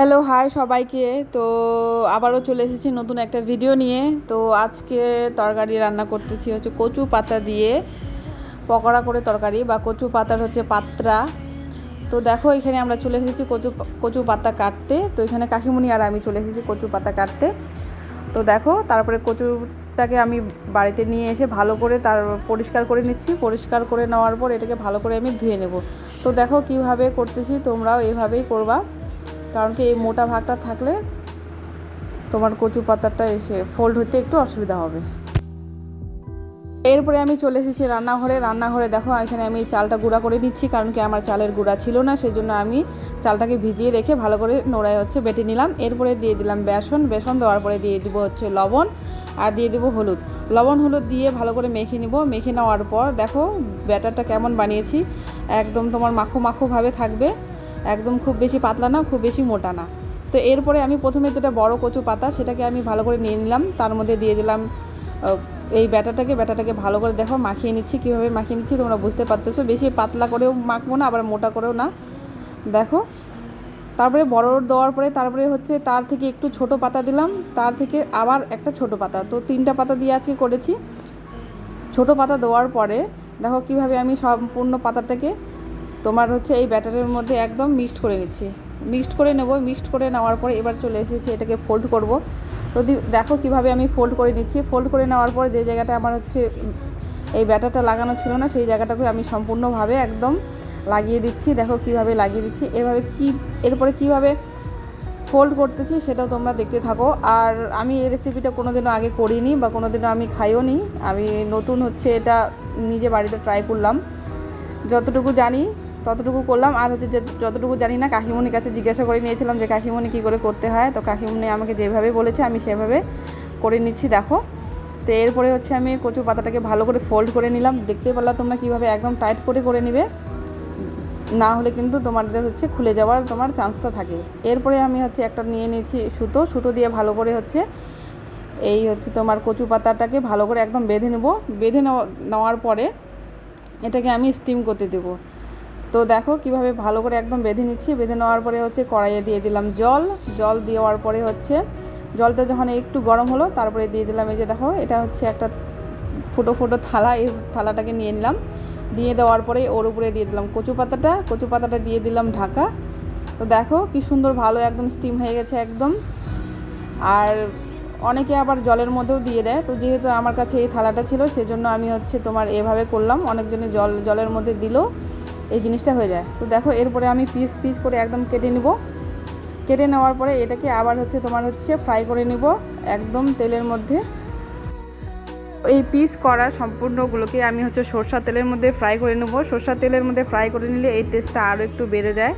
Hello hi সবাইকে। তো আবারও চলে এসেছি নতুন একটা ভিডিও নিয়ে। তো আজকে তরকারি রান্না করতেছি হচ্ছে কচু পাতা দিয়ে। পকোড়া করে তরকারি বা কচু পাতার হচ্ছে পাত্রা। তো দেখো, এখানে আমরা চলে এসেছি কচু কচু পাতা কাটতে। তো এখানে কাকিমুনি আর আমি চলে এসেছি কচু পাতা কাটতে। তো দেখো, তারপরে কচুটাকে আমি বাড়িতে নিয়ে এসে ভালো করে তার পরিষ্কার করে নিচ্ছি। পরিষ্কার করে নেওয়ার পর এটাকে ভালো করে আমি ধুয়ে নেব। তো দেখো, কীভাবে করতেছি তোমরাও এইভাবেই করবা। কারণ কি এই মোটা ভাগটা থাকলে তোমার কচু পাতাটা এসে ফোল্ড হতে একটু অসুবিধা হবে। এরপরে আমি চলে এসেছি রান্নাঘরে। রান্নাঘরে দেখো, এখানে আমি চালটা গুঁড়া করে নিচ্ছি কারণ কি আমার চালের গুঁড়া ছিল না সেই জন্য আমি চালটাকে ভিজিয়ে রেখে ভালো করে নোড়ায় হচ্ছে বেটে নিলাম। এরপরে দিয়ে দিলাম বেসন। বেসন দেওয়ার পরে দিয়ে দিব হচ্ছে লবণ আর দিয়ে দিব হলুদ। লবণ, হলুদ দিয়ে ভালো করে মেখে নিব। মেখে নেওয়ার পর দেখো ব্যাটারটা কেমন বানিয়েছি। একদম তোমার মাখো মাখোভাবে থাকবে। একদম খুব বেশি পাতলা না, খুব বেশি মোটা না। তো এরপরে আমি প্রথমে যেটা বড় কচু পাতা, সেটাকে আমি ভালো করে নিয়ে নিলাম। তার মধ্যে দিয়ে দিলাম এই ব্যাটাটাকে। ব্যাটাটাকে ভালো করে দেখো, মাখিয়ে নিচ্ছি। কীভাবে মাখিয়ে নিচ্ছি তোমরা বুঝতে পারতেছো। বেশি পাতলা করেও মাখবো না, আবার মোটা করেও না। দেখো, তারপরে বড় দেওয়ার পরে, তারপরে হচ্ছে তার থেকে একটু ছোট পাতা দিলাম। তার থেকে আবার একটা ছোট পাতা। তো তিনটা পাতা দিয়ে আজকে করেছি। ছোট পাতা দেওয়ার পরে, দেখো কীভাবে আমি সম্পূর্ণ পাতাটাকে তোমার হচ্ছে এই ব্যাটারের মধ্যে একদম মিক্সড করে নিচ্ছি। মিক্সড করে নেব, মিক্সড করে নেওয়ার পরে এবার চলে এসেছি এটাকে ফোল্ড করব। তো দেখো কীভাবে আমি ফোল্ড করে নিচ্ছি। ফোল্ড করে নেওয়ার পর যে জায়গাটা আমার হচ্ছে এই ব্যাটারটা লাগানো ছিল না, সেই জায়গাটাকে আমি সম্পূর্ণভাবে একদম লাগিয়ে দিচ্ছি। দেখো কীভাবে লাগিয়ে দিচ্ছি। এভাবে কি এরপরে কীভাবে ফোল্ড করতেছি সেটাও তোমরা দেখতে থাকো। আর আমি এই রেসিপিটা কোনো দিনও আগে করিনি বা কোনো দিনও আমি খাইও নি আমি নতুন হচ্ছে এটা নিজে বাড়িতে ট্রাই করলাম। যতটুকু জানি ততটুকু করলাম। আর হচ্ছে যতটুকু জানি না, কাকিমণির কাছে জিজ্ঞাসা করে নিয়েছিলাম যে, কাকিমণি কী করে করতে হয়? তো কাকিমণি আমাকে যেভাবে বলেছে, আমি সেভাবে করে নিচ্ছি, দেখো। তো এরপরে হচ্ছে আমি কচু পাতাটাকে ভালো করে ফোল্ড করে নিলাম। দেখতে পারলাম তোমরা কীভাবে একদম টাইট করে করে নিবে। না হলে কিন্তু তোমাদের হচ্ছে খুলে যাওয়ার তোমার চান্সটা থাকে। এরপরে আমি হচ্ছে একটা নিয়ে নিয়েছি সুতো। সুতো দিয়ে ভালো করে হচ্ছে এই হচ্ছে তোমার কচু পাতাটাকে ভালো করে একদম বেঁধে নেব। বেঁধে নেওয়ার পরে এটাকে আমি স্টিম করতে দেবো। তো দেখো কীভাবে ভালো করে একদম বেঁধে নিচ্ছি। বেঁধে নেওয়ার পরে হচ্ছে কড়াইয়ে দিয়ে দিলাম জল। জল দেওয়ার পরে হচ্ছে জলটা যখন একটু গরম হলো, তারপরে দিয়ে দিলাম এই যে দেখো, এটা হচ্ছে একটা ফুটো ফুটো থালা, এই থালাটাকে নিয়ে নিলাম। দিয়ে দেওয়ার পরে ওর উপরে দিয়ে দিলাম কচু পাতাটা। কচু পাতাটা দিয়ে দিলাম ঢাকা। তো দেখো কি সুন্দর ভালো একদম স্টিম হয়ে গেছে একদম। আর অনেকে আবার জলের মধ্যেও দিয়ে দেয়। তো যেহেতু আমার কাছে এই থালাটা ছিল, সেজন্য আমি হচ্ছে তোমার এভাবে করলাম। অনেকজনে জল, জলের মধ্যে দিল। এই জিনিসটা হয়ে যায়। তো দেখো, এরপরে আমি পিস পিস করে একদম কেটে নিব। কেটে নেওয়ার পরে এটাকে আবার হচ্ছে তোমার হচ্ছে ফ্রাই করে নিব একদম তেলের মধ্যে। এই পিস করা সম্পূর্ণগুলোকে আমি হচ্ছে সরষা তেলের মধ্যে ফ্রাই করে নেব। সরষা তেলের মধ্যে ফ্রাই করে নিলে এই টেস্টটা আরও একটু বেড়ে যায়।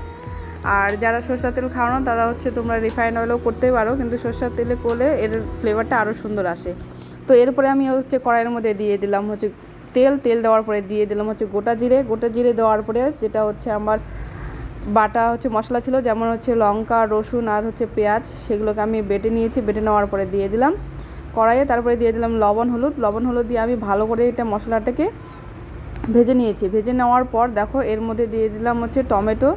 আর যারা সরষা তেল খাও না, তারা হচ্ছে তোমরা রিফাইন অয়েলও করতে পারো, কিন্তু সরষার তেলে করলে এর ফ্লেভারটা আরও সুন্দর আসে। তো এরপরে আমি হচ্ছে কড়াইয়ের মধ্যে দিয়ে দিলাম হচ্ছে তেল তেল দেওয়ার পরে দিয়ে দিলাম হচ্ছে গোটা জিরে। গোটা জিরে দেওয়ার পরে যেটা হচ্ছে আমার বাটা হচ্ছে মশলা ছিল, যেমন হচ্ছে লঙ্কা, রসুন আর হচ্ছে পেঁয়াজ, সেগুলোকে আমি বেটে নিয়েছি। বেটে নেওয়ার পরে দিয়ে দিলাম কড়াইয়ে। তারপরে দিয়ে দিলাম লবণ, হলুদ। লবণ, হলুদ দিয়ে আমি ভালো করে এটা মশলাটাকে ভেজে নিয়েছি। ভেজে নেওয়ার পর দেখো, এর মধ্যে দিয়ে দিলাম হচ্ছে টমেটো।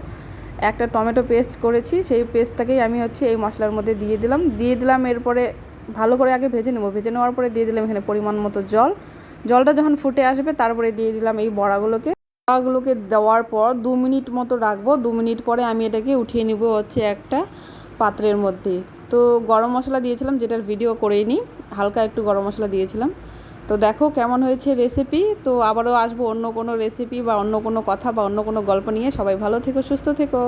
একটা টমেটো পেস্ট করেছি, সেই পেস্টটাকেই আমি হচ্ছে এই মশলার মধ্যে দিয়ে দিলাম। দিয়ে দিলাম এরপরে ভালো করে আগে ভেজে নেব। ভেজে নেওয়ার পরে দিয়ে দিলাম এখানে পরিমাণ মতো জল। জলটা যখন ফুটে আসবে, তারপরে দিয়ে দিলাম এই বড়াগুলোকে। বড়াগুলোকে দেওয়ার পর দু মিনিট মতো রাখব। দু মিনিট পরে আমি এটাকে উঠিয়ে নিব হচ্ছে একটা পাত্রের মধ্যে। তো গরম মশলা দিয়েছিলাম, যেটার ভিডিও করেই নিই হালকা একটু গরম মশলা দিয়েছিলাম। তো দেখো কেমন হয়েছে রেসিপি তো আবারও আসব অন্য কোনো রেসিপি বা অন্য কোনো কথা বা অন্য কোনো গল্প নিয়ে। সবাই ভালো থেকো, সুস্থ থেকো।